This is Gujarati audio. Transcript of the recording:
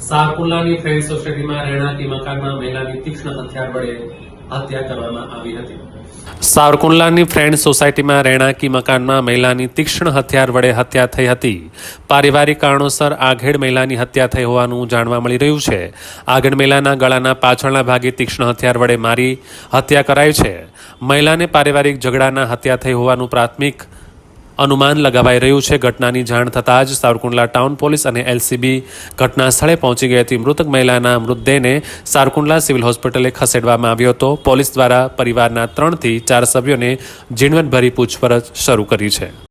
સારકુલ્લાની ફ્રેન્ડ સોસાયટીમાં રહેણાંકી મકાનમાં મહિલાની તીક્ષ્ણ હથિયાર વડે હત્યા કરવામાં આવી હતી. સાવરકુંડલાની ફ્રેન્ડ સોસાયટીમાં રહેણાંકી મકાનમાં મહિલાની તીક્ષ્ણ હથિયાર વડે હત્યા થઈ હતી. પારિવારિક કારણોસર આઘેડ મહિલાની હત્યા થઈ હોવાનું જાણવા મળી રહ્યું છે. આગળ મહિલાના ગળાના પાછળના ભાગે તીક્ષ્ણ હથિયાર વડે મારી હત્યા કરાઈ છે. મહિલાને પારિવારિક ઝઘડાના હત્યા થઈ હોવાનું પ્રાથમિક અનુમાન લગાવાઈ રહ્યું છે. ઘટનાની જાણ થતાં જ સારકુંડલા ટાઉન પોલીસ અને એલસીબી ઘટના સ્થળે પહોંચી ગઈ હતી. મૃતક મહિલાના મૃતદેહને સારકુંડલા સિવિલ હોસ્પિટલે ખસેડવામાં આવ્યો હતો. પોલીસ દ્વારા પરિવારના ત્રણથી ચાર સભ્યોને ઝીણવટભરી પૂછપરછ શરૂ કરી છે.